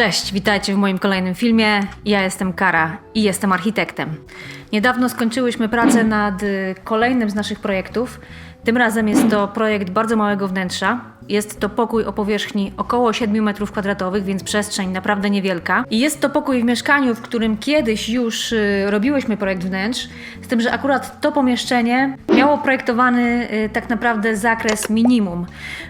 Cześć, witajcie w moim kolejnym filmie. Ja jestem Kara i jestem architektem. Niedawno skończyłyśmy pracę nad y, kolejnym z naszych projektów. Tym razem jest to projekt bardzo małego wnętrza. Jest to pokój o powierzchni około 7 m2, więc przestrzeń naprawdę niewielka. I jest to pokój w mieszkaniu, w którym kiedyś już y, robiłyśmy projekt wnętrz, z tym, że akurat to pomieszczenie miało projektowany y, tak naprawdę zakres minimum.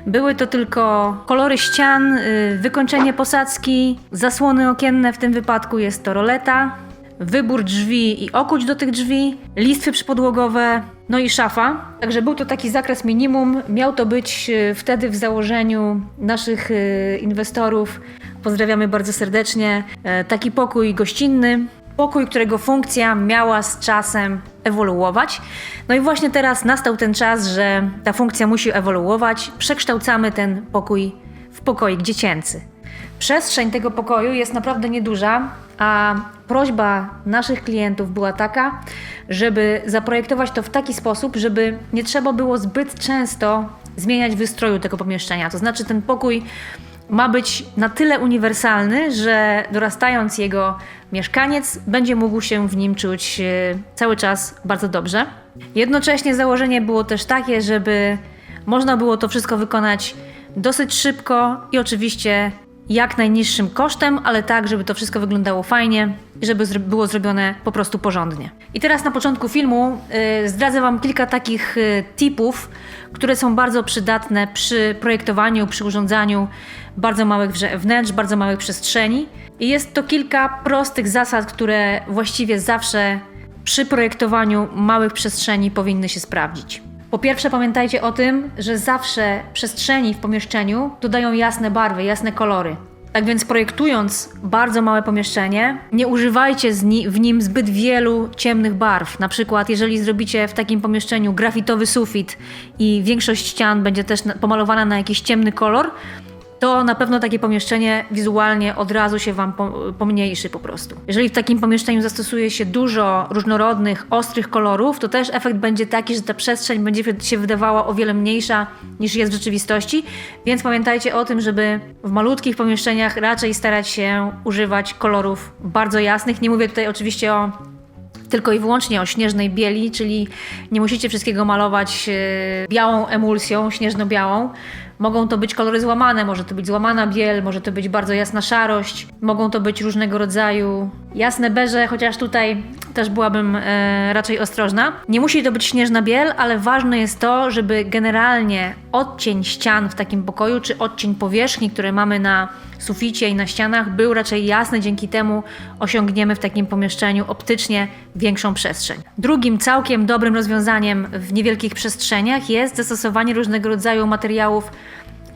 Były to tylko kolory ścian, y, wykończenie posadzki, zasłony okienne, w tym wypadku jest to roleta, wybór drzwi i okuć do tych drzwi, listwy przypodłogowe, no i szafa. Także był to taki zakres minimum. Miał to być e, wtedy w założeniu naszych e, inwestorów. Pozdrawiamy bardzo serdecznie. E, Taki pokój gościnny. Pokój, którego funkcja miała z czasem ewoluować. No i właśnie teraz nastał ten czas, że ta funkcja musi ewoluować. Przekształcamy ten pokój w pokoik dziecięcy. Przestrzeń tego pokoju jest naprawdę nieduża, a prośba naszych klientów była taka, żeby zaprojektować to w taki sposób, żeby nie trzeba było zbyt często zmieniać wystroju tego pomieszczenia. To znaczy, ten pokój ma być na tyle uniwersalny, że dorastając jego mieszkaniec będzie mógł się w nim czuć e, cały czas bardzo dobrze. Jednocześnie założenie było też takie, żeby można było to wszystko wykonać dosyć szybko i oczywiście jak najniższym kosztem, ale tak, żeby to wszystko wyglądało fajnie i żeby było zrobione po prostu porządnie. I teraz na początku filmu y, zdradzę Wam kilka takich y, tipów, które są bardzo przydatne przy projektowaniu, przy urządzaniu bardzo małych wnętrz, bardzo małych przestrzeni. I jest to kilka prostych zasad, które właściwie zawsze przy projektowaniu małych przestrzeni powinny się sprawdzić. Po pierwsze, pamiętajcie o tym, że zawsze przestrzeni w pomieszczeniu dodają jasne barwy, jasne kolory. Tak więc projektując bardzo małe pomieszczenie, nie używajcie ni- w nim zbyt wielu ciemnych barw. Na przykład, jeżeli zrobicie w takim pomieszczeniu grafitowy sufit i większość ścian będzie też na- pomalowana na jakiś ciemny kolor, to na pewno takie pomieszczenie wizualnie od razu się Wam po- pomniejszy po prostu. Jeżeli w takim pomieszczeniu zastosuje się dużo różnorodnych, ostrych kolorów, to też efekt będzie taki, że ta przestrzeń będzie się wydawała o wiele mniejsza niż jest w rzeczywistości, więc pamiętajcie o tym, żeby w malutkich pomieszczeniach raczej starać się używać kolorów bardzo jasnych. Nie mówię tutaj oczywiście o tylko i wyłącznie o śnieżnej bieli, czyli nie musicie wszystkiego malować e, białą emulsją, śnieżno-białą. Mogą to być kolory złamane, może to być złamana biel, może to być bardzo jasna szarość, mogą to być różnego rodzaju jasne beże, chociaż tutaj też byłabym e, raczej ostrożna. Nie musi to być śnieżna biel, ale ważne jest to, żeby generalnie odcień ścian w takim pokoju, czy odcień powierzchni, które mamy na suficie i na ścianach był raczej jasny, dzięki temu osiągniemy w takim pomieszczeniu optycznie większą przestrzeń. Drugim całkiem dobrym rozwiązaniem w niewielkich przestrzeniach jest zastosowanie różnego rodzaju materiałów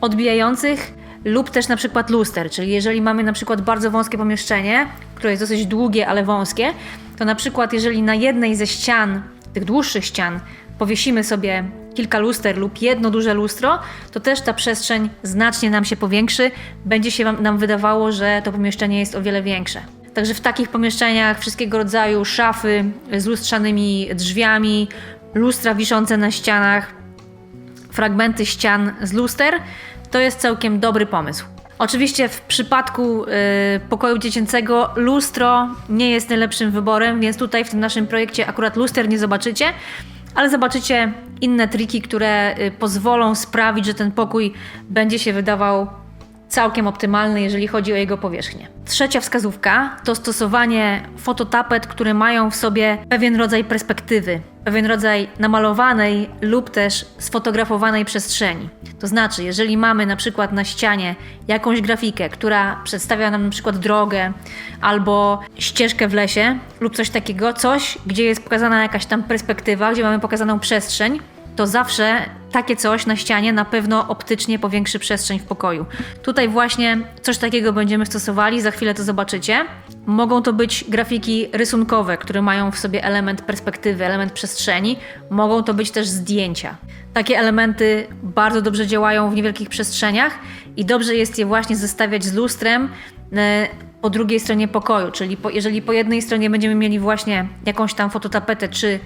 odbijających lub też na przykład luster, czyli jeżeli mamy na przykład bardzo wąskie pomieszczenie, które jest dosyć długie, ale wąskie, to na przykład jeżeli na jednej ze ścian, tych dłuższych ścian, powiesimy sobie kilka luster lub jedno duże lustro, to też ta przestrzeń znacznie nam się powiększy, będzie się nam wydawało, że to pomieszczenie jest o wiele większe. Także w takich pomieszczeniach wszystkiego rodzaju szafy z lustrzanymi drzwiami, lustra wiszące na ścianach, fragmenty ścian z luster, to jest całkiem dobry pomysł. Oczywiście w przypadku y, pokoju dziecięcego lustro nie jest najlepszym wyborem, więc tutaj w tym naszym projekcie akurat luster nie zobaczycie, ale zobaczycie inne triki, które y, pozwolą sprawić, że ten pokój będzie się wydawał całkiem optymalny, jeżeli chodzi o jego powierzchnię. Trzecia wskazówka to stosowanie fototapet, które mają w sobie pewien rodzaj perspektywy, pewien rodzaj namalowanej lub też sfotografowanej przestrzeni. To znaczy, jeżeli mamy na przykład na ścianie jakąś grafikę, która przedstawia nam na przykład drogę albo ścieżkę w lesie lub coś takiego, coś, gdzie jest pokazana jakaś tam perspektywa, gdzie mamy pokazaną przestrzeń, to zawsze takie coś na ścianie na pewno optycznie powiększy przestrzeń w pokoju. Tutaj właśnie coś takiego będziemy stosowali, za chwilę to zobaczycie. Mogą to być grafiki rysunkowe, które mają w sobie element perspektywy, element przestrzeni. Mogą to być też zdjęcia. Takie elementy bardzo dobrze działają w niewielkich przestrzeniach i dobrze jest je właśnie zestawiać z lustrem e, po drugiej stronie pokoju, czyli po, jeżeli po jednej stronie będziemy mieli właśnie jakąś tam fototapetę czy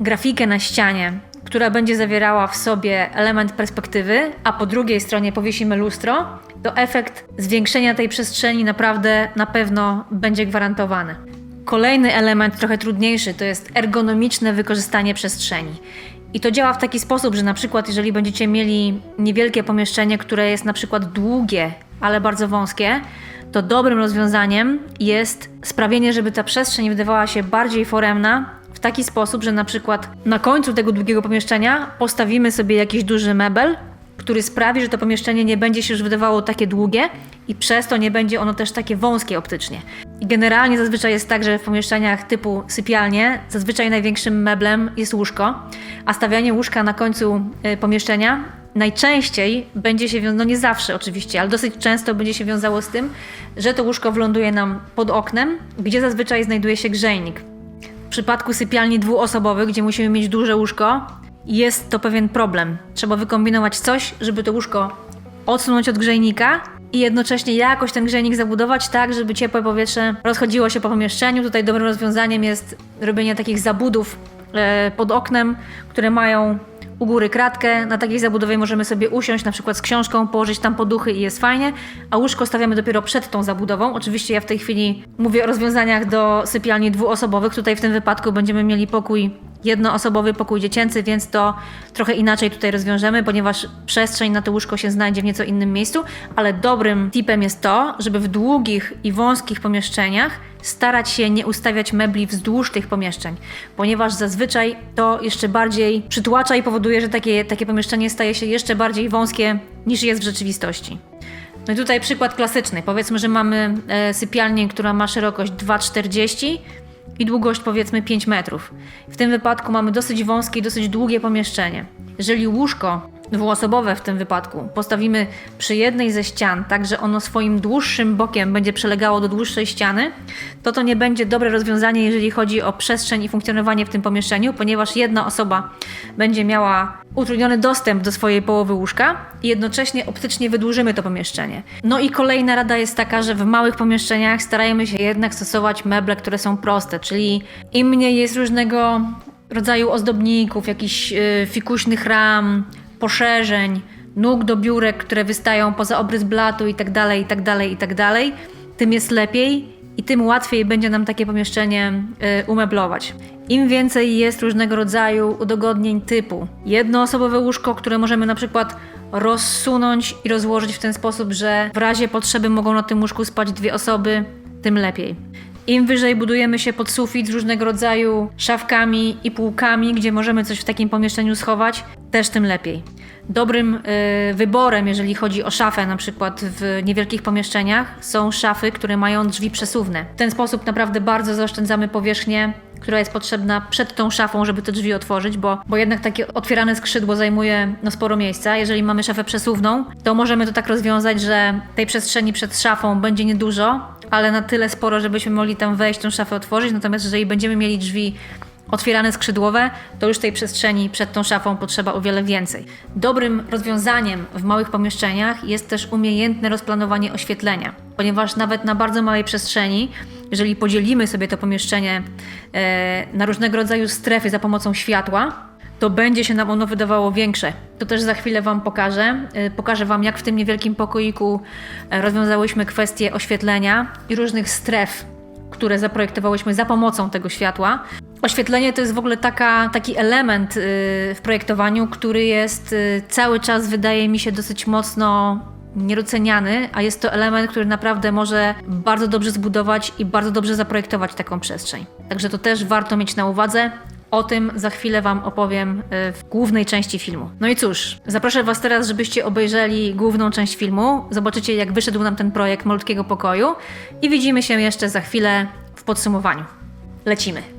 grafikę na ścianie, która będzie zawierała w sobie element perspektywy, a po drugiej stronie powiesimy lustro, to efekt zwiększenia tej przestrzeni naprawdę na pewno będzie gwarantowany. Kolejny element, trochę trudniejszy, to jest ergonomiczne wykorzystanie przestrzeni. I to działa w taki sposób, że na przykład jeżeli będziecie mieli niewielkie pomieszczenie, które jest na przykład długie, ale bardzo wąskie, to dobrym rozwiązaniem jest sprawienie, żeby ta przestrzeń wydawała się bardziej foremna w taki sposób, że na przykład na końcu tego długiego pomieszczenia postawimy sobie jakiś duży mebel, który sprawi, że to pomieszczenie nie będzie się już wydawało takie długie i przez to nie będzie ono też takie wąskie optycznie. I generalnie zazwyczaj jest tak, że w pomieszczeniach typu sypialnie zazwyczaj największym meblem jest łóżko, a stawianie łóżka na końcu y, pomieszczenia najczęściej będzie się wiązało, no nie zawsze oczywiście, ale dosyć często będzie się wiązało z tym, że to łóżko wląduje nam pod oknem, gdzie zazwyczaj znajduje się grzejnik. W przypadku sypialni dwuosobowych, gdzie musimy mieć duże łóżko, jest to pewien problem. Trzeba wykombinować coś, żeby to łóżko odsunąć od grzejnika i jednocześnie jakoś ten grzejnik zabudować tak, żeby ciepłe powietrze rozchodziło się po pomieszczeniu. Tutaj dobrym rozwiązaniem jest robienie takich zabudów e, pod oknem, które mają u góry kratkę. Na takiej zabudowie możemy sobie usiąść na przykład z książką, położyć tam poduchy i jest fajnie, a łóżko stawiamy dopiero przed tą zabudową. Oczywiście ja w tej chwili mówię o rozwiązaniach do sypialni dwuosobowych. Tutaj w tym wypadku będziemy mieli pokój jednoosobowy pokój dziecięcy, więc to trochę inaczej tutaj rozwiążemy, ponieważ przestrzeń na to łóżko się znajdzie w nieco innym miejscu, ale dobrym tipem jest to, żeby w długich i wąskich pomieszczeniach starać się nie ustawiać mebli wzdłuż tych pomieszczeń, ponieważ zazwyczaj to jeszcze bardziej przytłacza i powoduje, że takie, takie pomieszczenie staje się jeszcze bardziej wąskie niż jest w rzeczywistości. No i tutaj przykład klasyczny. Powiedzmy, że mamy e, sypialnię, która ma szerokość 2,40 i długość powiedzmy 5 metrów. W tym wypadku mamy dosyć wąskie i dosyć długie pomieszczenie. Jeżeli łóżko dwuosobowe w tym wypadku postawimy przy jednej ze ścian, tak że ono swoim dłuższym bokiem będzie przelegało do dłuższej ściany, to to nie będzie dobre rozwiązanie, jeżeli chodzi o przestrzeń i funkcjonowanie w tym pomieszczeniu, ponieważ jedna osoba będzie miała utrudniony dostęp do swojej połowy łóżka i jednocześnie optycznie wydłużymy to pomieszczenie. No i kolejna rada jest taka, że w małych pomieszczeniach starajmy się jednak stosować meble, które są proste, czyli im mniej jest różnego rodzaju ozdobników, jakichś yy, fikuśnych ram, poszerzeń, nóg do biurek, które wystają poza obrys blatu i tak dalej, i tak dalej, i tak dalej, tym jest lepiej i tym łatwiej będzie nam takie pomieszczenie y, umeblować. Im więcej jest różnego rodzaju udogodnień typu jednoosobowe łóżko, które możemy na przykład rozsunąć i rozłożyć w ten sposób, że w razie potrzeby mogą na tym łóżku spać dwie osoby, tym lepiej. Im wyżej budujemy się pod sufit z różnego rodzaju szafkami i półkami, gdzie możemy coś w takim pomieszczeniu schować, też tym lepiej. Dobrym y, wyborem, jeżeli chodzi o szafę, na przykład w niewielkich pomieszczeniach, są szafy, które mają drzwi przesuwne. W ten sposób naprawdę bardzo zaoszczędzamy powierzchnię, która jest potrzebna przed tą szafą, żeby te drzwi otworzyć, bo, bo jednak takie otwierane skrzydło zajmuje no, sporo miejsca. Jeżeli mamy szafę przesuwną, to możemy to tak rozwiązać, że tej przestrzeni przed szafą będzie niedużo, ale na tyle sporo, żebyśmy mogli tam wejść, tą szafę otworzyć. Natomiast jeżeli będziemy mieli drzwi otwierane skrzydłowe, to już tej przestrzeni przed tą szafą potrzeba o wiele więcej. Dobrym rozwiązaniem w małych pomieszczeniach jest też umiejętne rozplanowanie oświetlenia, ponieważ nawet na bardzo małej przestrzeni, jeżeli podzielimy sobie to pomieszczenie e, na różnego rodzaju strefy za pomocą światła, to będzie się nam ono wydawało większe. To też za chwilę Wam pokażę. E, pokażę Wam, jak w tym niewielkim pokoiku e, rozwiązałyśmy kwestie oświetlenia i różnych stref, które zaprojektowałyśmy za pomocą tego światła. Oświetlenie to jest w ogóle taka, taki element y, w projektowaniu, który jest y, cały czas, wydaje mi się, dosyć mocno niedoceniany, a jest to element, który naprawdę może bardzo dobrze zbudować i bardzo dobrze zaprojektować taką przestrzeń. Także to też warto mieć na uwadze. O tym za chwilę Wam opowiem y, w głównej części filmu. No i cóż, zaproszę Was teraz, żebyście obejrzeli główną część filmu. Zobaczycie, jak wyszedł nam ten projekt malutkiego pokoju i widzimy się jeszcze za chwilę w podsumowaniu. Lecimy.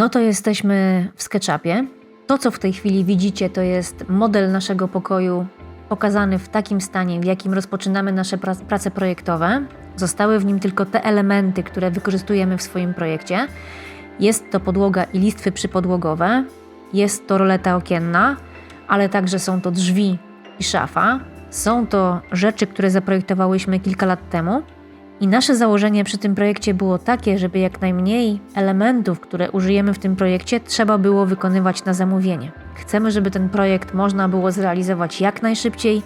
No to jesteśmy w SketchUpie. To, co w tej chwili widzicie, to jest model naszego pokoju pokazany w takim stanie, w jakim rozpoczynamy nasze prace projektowe. Zostały w nim tylko te elementy, które wykorzystujemy w swoim projekcie. Jest to podłoga i listwy przypodłogowe, jest to roleta okienna, ale także są to drzwi i szafa. Są to rzeczy, które zaprojektowałyśmy kilka lat temu I nasze założenie przy tym projekcie było takie, żeby jak najmniej elementów, które użyjemy w tym projekcie, trzeba było wykonywać na zamówienie. Chcemy, żeby ten projekt można było zrealizować jak najszybciej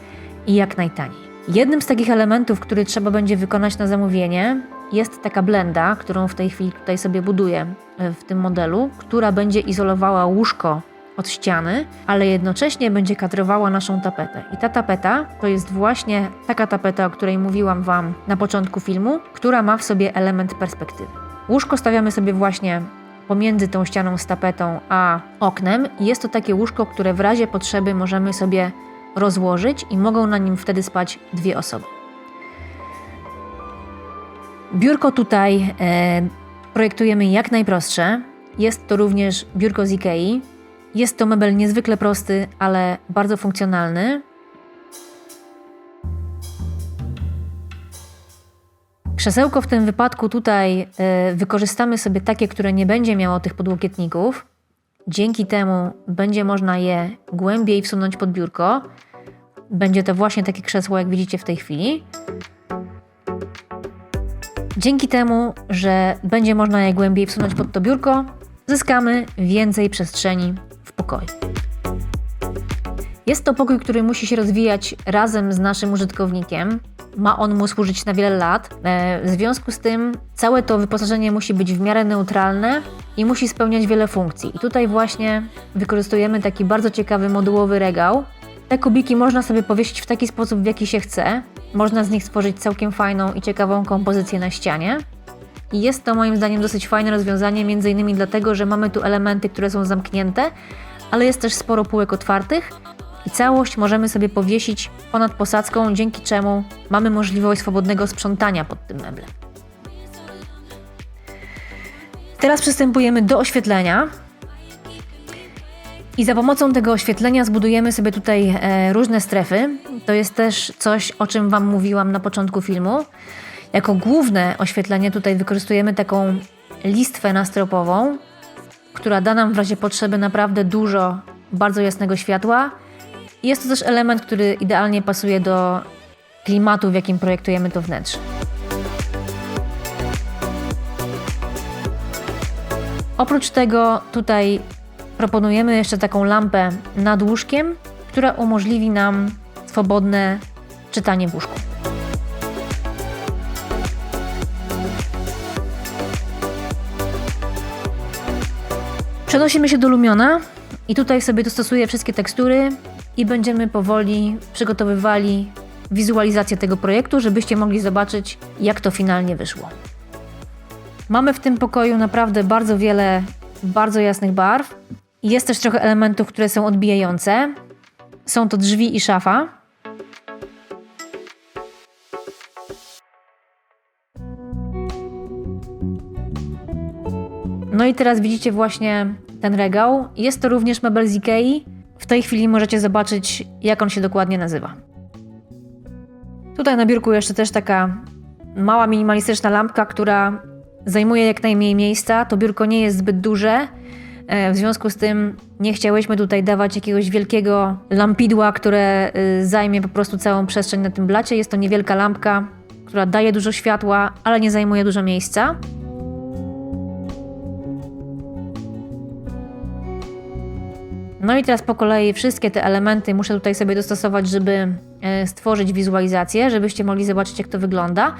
i jak najtaniej. Jednym z takich elementów, który trzeba będzie wykonać na zamówienie, jest taka blenda, którą w tej chwili tutaj sobie buduję e, w tym modelu, która będzie izolowała łóżko od ściany, ale jednocześnie będzie kadrowała naszą tapetę. I ta tapeta to jest właśnie taka tapeta, o której mówiłam Wam na początku filmu, która ma w sobie element perspektywy. Łóżko stawiamy sobie właśnie pomiędzy tą ścianą z tapetą a oknem. Jest to takie łóżko, które w razie potrzeby możemy sobie rozłożyć i mogą na nim wtedy spać dwie osoby. Biurko tutaj e, projektujemy jak najprostsze. Jest to również biurko z Ikei. Jest to mebel niezwykle prosty, ale bardzo funkcjonalny. Krzesełko w tym wypadku tutaj e, wykorzystamy sobie takie, które nie będzie miało tych podłokietników. Dzięki temu będzie można je głębiej wsunąć pod biurko. Będzie to właśnie takie krzesło, jak widzicie w tej chwili. Dzięki temu, że będzie można je głębiej wsunąć pod to biurko, zyskamy więcej przestrzeni w pokoju. Jest to pokój, który musi się rozwijać razem z naszym użytkownikiem. Ma on mu służyć na wiele lat. E, W związku z tym całe to wyposażenie musi być w miarę neutralne i musi spełniać wiele funkcji. I tutaj właśnie wykorzystujemy taki bardzo ciekawy modułowy regał. Te kubiki można sobie powiesić w taki sposób, w jaki się chce. Można z nich stworzyć całkiem fajną i ciekawą kompozycję na ścianie. I jest to moim zdaniem dosyć fajne rozwiązanie, między innymi dlatego, że mamy tu elementy, które są zamknięte, ale jest też sporo półek otwartych i całość możemy sobie powiesić ponad posadzką, dzięki czemu mamy możliwość swobodnego sprzątania pod tym meblem. Teraz przystępujemy do oświetlenia. I za pomocą tego oświetlenia zbudujemy sobie tutaj e, różne strefy. To jest też coś, o czym Wam mówiłam na początku filmu. Jako główne oświetlenie tutaj wykorzystujemy taką listwę nastropową, która da nam w razie potrzeby naprawdę dużo bardzo jasnego światła. Jest to też element, który idealnie pasuje do klimatu, w jakim projektujemy to wnętrze. Oprócz tego tutaj proponujemy jeszcze taką lampę nad łóżkiem, która umożliwi nam swobodne czytanie w łóżku. Przenosimy się do Lumiona i tutaj sobie dostosuję wszystkie tekstury i będziemy powoli przygotowywali wizualizację tego projektu, żebyście mogli zobaczyć, jak to finalnie wyszło. Mamy w tym pokoju naprawdę bardzo wiele bardzo jasnych barw. Jest też trochę elementów, które są odbijające. Są to drzwi i szafa. No i teraz widzicie właśnie ten regał. Jest to również mebel z Ikei. W tej chwili możecie zobaczyć, jak on się dokładnie nazywa. Tutaj na biurku jeszcze też taka mała minimalistyczna lampka, która zajmuje jak najmniej miejsca. To biurko nie jest zbyt duże. E, W związku z tym nie chciałyśmy tutaj dawać jakiegoś wielkiego lampidła, które y, zajmie po prostu całą przestrzeń na tym blacie. Jest to niewielka lampka, która daje dużo światła, ale nie zajmuje dużo miejsca. No i teraz po kolei wszystkie te elementy muszę tutaj sobie dostosować, żeby e, stworzyć wizualizację, żebyście mogli zobaczyć, jak to wygląda.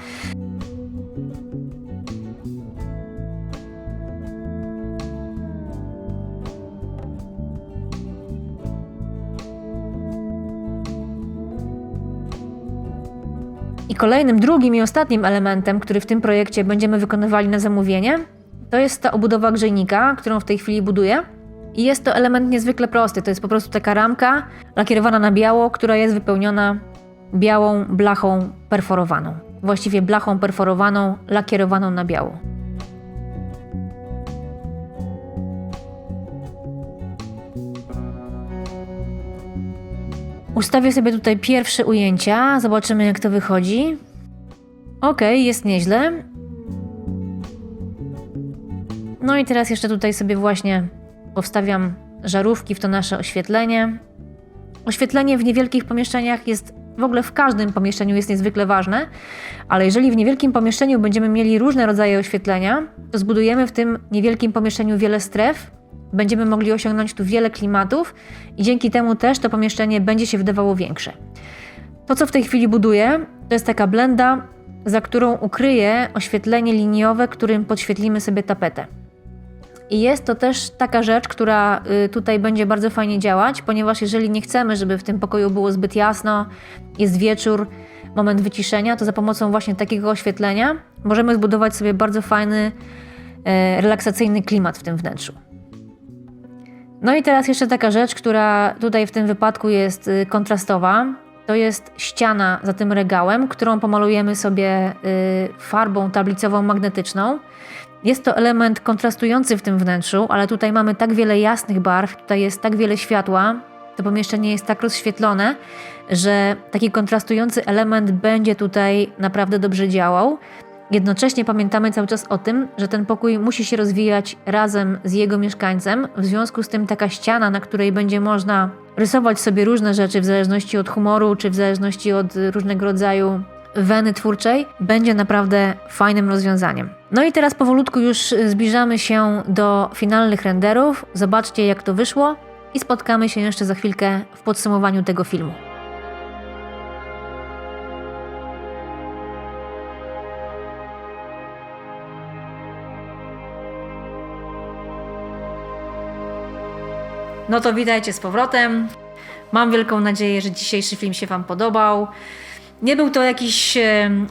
I kolejnym, drugim i ostatnim elementem, który w tym projekcie będziemy wykonywali na zamówienie, to jest ta obudowa grzejnika, którą w tej chwili buduję. I jest to element niezwykle prosty. To jest po prostu taka ramka lakierowana na biało, która jest wypełniona białą blachą perforowaną. Właściwie blachą perforowaną, lakierowaną na biało. Ustawię sobie tutaj pierwsze ujęcia, zobaczymy jak to wychodzi. Ok, jest nieźle. No i teraz jeszcze tutaj sobie właśnie powstawiam żarówki w to nasze oświetlenie. Oświetlenie w niewielkich pomieszczeniach jest w ogóle w każdym pomieszczeniu jest niezwykle ważne, ale jeżeli w niewielkim pomieszczeniu będziemy mieli różne rodzaje oświetlenia, to zbudujemy w tym niewielkim pomieszczeniu wiele stref, będziemy mogli osiągnąć tu wiele klimatów i dzięki temu też to pomieszczenie będzie się wydawało większe. To, co w tej chwili buduję, to jest taka blenda, za którą ukryję oświetlenie liniowe, którym podświetlimy sobie tapetę. I jest to też taka rzecz, która y, tutaj będzie bardzo fajnie działać, ponieważ jeżeli nie chcemy, żeby w tym pokoju było zbyt jasno, jest wieczór, moment wyciszenia, to za pomocą właśnie takiego oświetlenia możemy zbudować sobie bardzo fajny, e, relaksacyjny klimat w tym wnętrzu. No i teraz jeszcze taka rzecz, która tutaj w tym wypadku jest y, kontrastowa. To jest ściana za tym regałem, którą pomalujemy sobie y, farbą tablicową magnetyczną. Jest to element kontrastujący w tym wnętrzu, ale tutaj mamy tak wiele jasnych barw, tutaj jest tak wiele światła, to pomieszczenie jest tak rozświetlone, że taki kontrastujący element będzie tutaj naprawdę dobrze działał. Jednocześnie pamiętamy cały czas o tym, że ten pokój musi się rozwijać razem z jego mieszkańcem. W związku z tym taka ściana, na której będzie można rysować sobie różne rzeczy w zależności od humoru, czy w zależności od różnego rodzaju weny twórczej, będzie naprawdę fajnym rozwiązaniem. No i teraz powolutku już zbliżamy się do finalnych renderów. Zobaczcie, jak to wyszło i spotkamy się jeszcze za chwilkę w podsumowaniu tego filmu. No to witajcie z powrotem. Mam wielką nadzieję, że dzisiejszy film się Wam podobał. Nie był to jakiś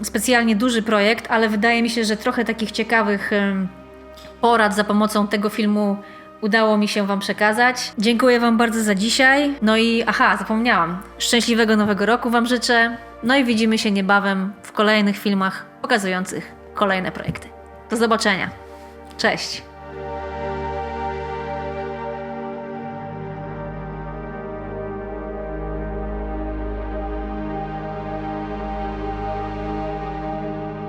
specjalnie duży projekt, ale wydaje mi się, że trochę takich ciekawych porad za pomocą tego filmu udało mi się Wam przekazać. Dziękuję Wam bardzo za dzisiaj. No i aha, zapomniałam. Szczęśliwego nowego roku Wam życzę. No i widzimy się niebawem w kolejnych filmach pokazujących kolejne projekty. Do zobaczenia. Cześć.